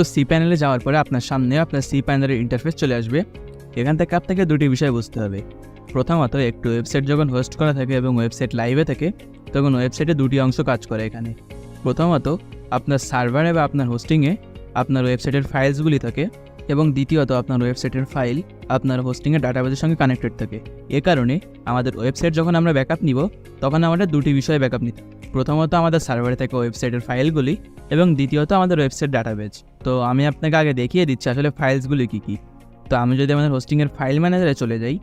তো সি প্যানেলে যাওয়ার পরে আপনার সামনে আপনার সি প্যানেলের ইন্টারফেস চলে আসবে। এখান থেকে আপনাকে দুটি বিষয় বুঝতে হবে। প্রথমত, একটু ওয়েবসাইট যখন হোস্ট করা থাকে এবং ওয়েবসাইট লাইভে থাকে, তখন ওয়েবসাইটে দুটি অংশ কাজ করে এখানে। প্রথমত, আপনার সার্ভারে বা আপনার হোস্টিংয়ে আপনার ওয়েবসাইটের ফাইলসগুলি থাকে এবং দ্বিতীয়ত, আপনার ওয়েবসাইটের ফাইল আপনার হোস্টিংয়ের ডাটাবেজের সঙ্গে কানেক্টেড থাকে। এ কারণে আমাদের ওয়েবসাইট যখন আমরা ব্যাকআপ নিব, তখন আমাদের দুটি বিষয়ে ব্যাকআপ নিতে। প্রথমত আমাদের সার্ভারে থাকে ওয়েবসাইটের ফাইলগুলি এবং দ্বিতীয়ত আমাদের ওয়েবসাইট ডাটাবেজ তো আমি আপনাকে আগে দেখিয়ে দিচ্ছি আসলে ফাইলসগুলি কী কী। তো আমি যদি আমাদের হোস্টিংয়ের ফাইল ম্যানেজারে চলে যাই,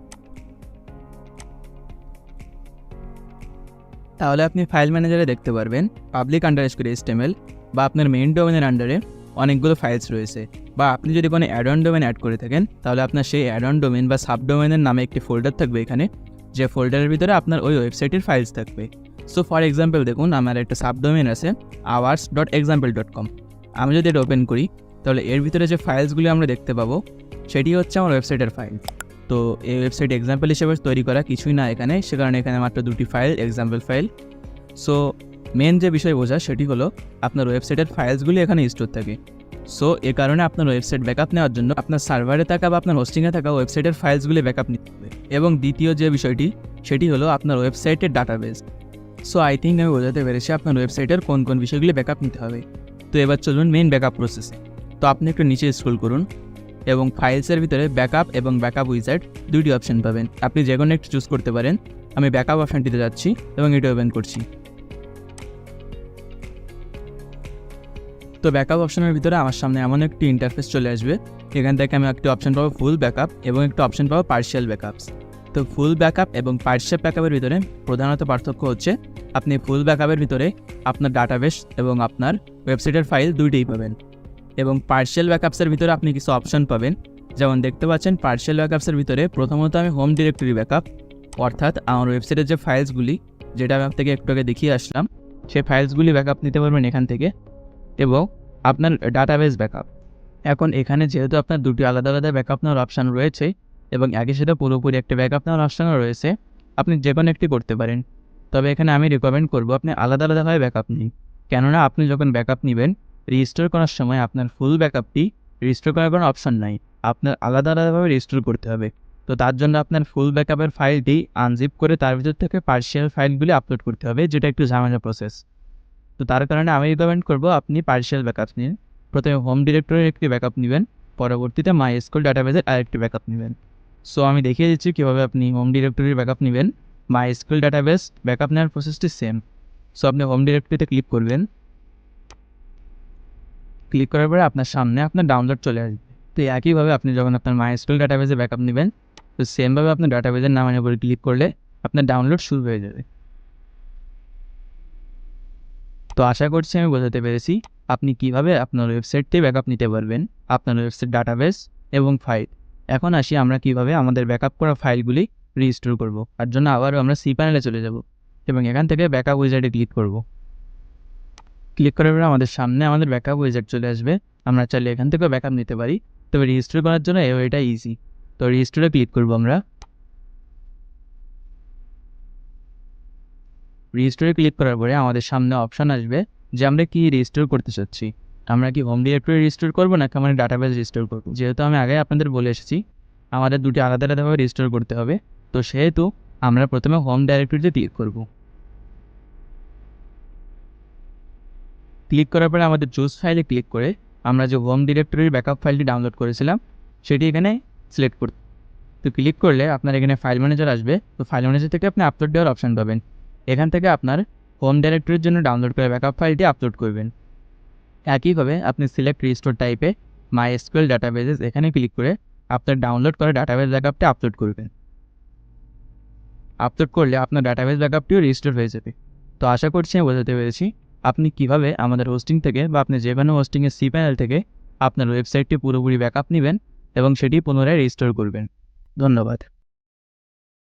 তাহলে আপনি ফাইল ম্যানেজারে দেখতে পারবেন পাবলিক আন্ডার স্কোর এস্টেমেল বা আপনার মেইন ডোমেনের আন্ডারে অনেকগুলো ফাইলস রয়েছে। বা আপনি যদি কোনো অ্যাড অন ডোমেন অ্যাড করে থাকেন, তাহলে আপনার সেই অ্যাড অন ডোমেন বা সাব ডোমেনের নামে একটি ফোল্ডার থাকবে এখানে, যে ফোল্ডারের ভিতরে আপনার ওই ওয়েবসাইটের ফাইলস থাকবে। সো ফর এক্সাম্পল দেখুন, আমার একটা সাব ডোমেন আছে ours dot example dot com আমি যদি এটা ওপেন করি, তাহলে এর ভিতরে যে ফাইলসগুলি আমরা দেখতে পাবো, সেটি হচ্ছে আমার ওয়েবসাইটের ফাইল তো এই ওয়েবসাইট এক্সাম্পল হিসেবে তৈরি করা কিছুই না এখানে, সে কারণে এখানে মাত্র দুটি file example file so main যে বিষয় বোঝা সেটি হলো আপনার ওয়েবসাইটের ফাইলসগুলি এখানে স্টোর থাকে। সো এ কারণে আপনার ওয়েবসাইট ব্যাকআপ নেওয়ার জন্য আপনার সার্ভারে থাকা বা আপনার হোস্টিংয়ে থাকা ওয়েবসাইটের ফাইলসগুলি ব্যাকআপ নিতে হবে। এবং দ্বিতীয় যে বিষয়টি, সেটি হলো আপনার ওয়েবসাইটের ডাটাবেস সো আই থিঙ্ক আমি বোঝাতে পেরেছি আপনার ওয়েবসাইটের কোন কোন বিষয়গুলি ব্যাকআপ নিতে হবে। তো এবার চলুন মেন ব্যাকআপ প্রসেসে তো আপনি একটু নিচে স্ক্রল করুন এবং ফাইলসের ভিতরে ব্যাকআপ এবং ব্যাকআপ উইজার্ড দুইটি অপশন পাবেন। আপনি যে কোনো একটি চুজ করতে পারেন। আমি ব্যাকআপ অপশনটিতে যাচ্ছি এবং এটা ওপেন করছি। তো ব্যাকআপ অপশনের ভিতরে আমার সামনে এমন একটি ইন্টারফেস চলে আসবে। এখান থেকে আমি একটি অপশন পাবো ফুল ব্যাকআপ এবং একটি অপশন পাবো পার্শিয়াল ব্যাকআপস তো ফুল ব্যাকআপ এবং পার্শিয়াল ব্যাকআপের ভিতরে প্রধানত পার্থক্য হচ্ছে আপনি ফুল ব্যাকআপের ভিতরে আপনার ডাটাবেস এবং আপনার ওয়েবসাইটের ফাইল দুইটাই পাবেন। এবং পার্শিয়াল ব্যাকআপসের ভিতরে আপনি কিছু অপশন পাবেন। যেমন দেখতে পাচ্ছেন পার্শিয়াল ব্যাকআপসের ভিতরে প্রথমত আমি হোম ডিরেক্টরি ব্যাকআপ অর্থাৎ আমার ওয়েবসাইটের যে ফাইলসগুলি যেটা আমি আপনাকে একটু আগে দেখিয়ে আসলাম, সেই ফাইলসগুলি ব্যাকআপ নিতে পারবেন এখান থেকে এবং আপনার ডাটাবেস ব্যাকআপ এখন এখানে যেহেতু আপনার দুটি আলাদা আলাদা ব্যাকআপ নেওয়ার অপশান রয়েছে এবং একই সাথে পুরোপুরি একটা ব্যাকআপ নেওয়ার অপশানও রয়েছে, আপনি যে কোনো একটি করতে পারেন। তবে এখানে আমি রিকমেন্ড করব আপনি আলাদা আলাদাভাবে ব্যাকআপ নিন। কেননা আপনি যখন ব্যাকআপ নেবেন রেজিস্টার করার সময় আপনার ফুল ব্যাকআপটি রেজিস্টোর করার কোনো অপশান নাই। আপনার আলাদা আলাদাভাবে রেজিস্টোর করতে হবে। তো তার জন্য আপনার ফুল ব্যাকআপের ফাইলটি আনজিপ করে তার ভিতর থেকে পার্শিয়াল ফাইলগুলি আপলোড করতে হবে, যেটা একটু ঝামেলা প্রসেস তো তার কারণে আমি রিকমেন্ড করব আপনি পার্শিয়াল ব্যাকআপ নিন। প্রথমে হোম ডিরেক্টরির একটি ব্যাকআপ নেবেন, পরবর্তীতে মাই স্কুল ডাটাবেজের আরেকটি ব্যাকআপ নেবেন। সো আমি দেখিয়ে দিচ্ছি কীভাবে আপনি হোম ডিরেক্টরির ব্যাকআপ নেবেন মাই স্কুল ডাটাবেস ব্যাকআপ নেওয়ার প্রসেসটি সেম সো আপনি হোম ডিরেক্টরিতে ক্লিক করবেন। ক্লিক করার পরে আপনার সামনে আপনার ডাউনলোড চলে আসবে। তো একইভাবে আপনি যখন আপনার মাই স্কুল ডাটাবেজে ব্যাকআপ নেবেন, তো সেমভাবে আপনার ডাটাবেজের নামের উপরে ক্লিক করলে আপনার ডাউনলোড শুরু হয়ে যাবে। তো আশা করছি আমি বোঝাতে পেরেছি আপনি কীভাবে আপনার ওয়েবসাইটটি ব্যাকআপ নিতে পারবেন, আপনার ওয়েবসাইট ডাটাবেস এবং ফাইল এখন আসি আমরা কীভাবে আমাদের ব্যাকআপ করা ফাইলগুলি রিস্টোর করব। তার জন্য আবারও আমরা সি প্যানেলে চলে যাব এবং এখান থেকে ব্যাকআপ উইজার্ডে ক্লিক করব। ক্লিক করার পরে আমাদের সামনে আমাদের ব্যাকআপ উইজার্ড চলে আসবে। আমরা চাইলে এখান থেকেও ব্যাকআপ নিতে পারি। তবে রেজিস্টার করার জন্য এই ওয়েটা ইজি তো রেজিস্টারে ক্লিক করব আমরা। রেজিস্টারে ক্লিক করার পরে আমাদের সামনে অপশান আসবে যে আমরা কি রেজিস্টার করতে চাচ্ছি। আমরা কি হোম ডিরেক্টরি রেজিস্টার করব নাকি আমরা ডাটাবেস রেজিস্টার করব? যেহেতু আমি আগে আপনাদের বলে এসেছি, আমাদের দুটি আলাদা আলাদাভাবে রেজিস্টার করতে হবে। তো সেহেতু আমরা প্রথমে হোম ডাইরেক্টরিতে ক্লিক করব। ক্লিক করার পরে আমাদের চুজ ফাইলে ক্লিক করে আমরা যে হোম ডিরেক্টরির ব্যাকআপ ফাইলটি ডাউনলোড করেছিলাম, সেটি এখানে সিলেক্ট করতে তো ক্লিক করলে আপনার এখানে ফাইল ম্যানেজার আসবে। তো ফাইল ম্যানেজার থেকে আপনি আপলোড দেওয়ার অপশান পাবেন। এখান থেকে আপনার হোম ডাইরেক্টরির জন্য ডাউনলোড করে ব্যাকআপ ফাইলটি আপলোড করবেন। একইভাবে আপনি সিলেক্ট রিস্টোর টাইপে মাই এসকিউএল ডাটাবেজেস এখানে ক্লিক করে আপনার ডাউনলোড করা ডাটাবেস ব্যাকআপটি আপলোড করবেন। আপলোড করলে আপনার ডাটাবেস ব্যাকআপটিও রেজিস্টার হয়ে যাবে। তো আশা করছি আমি বোঝাতে পেরেছি। আপনি কীভাবে আমাদের হোস্টিং থেকে বা আপনি যে কোনো হোস্টিংয়ের সি প্যানেল থেকে আপনার ওয়েবসাইটটি পুরোপুরি ব্যাকআপ নেবেন এবং সেটি পুনরায় রেজিস্টার করবেন। ধন্যবাদ।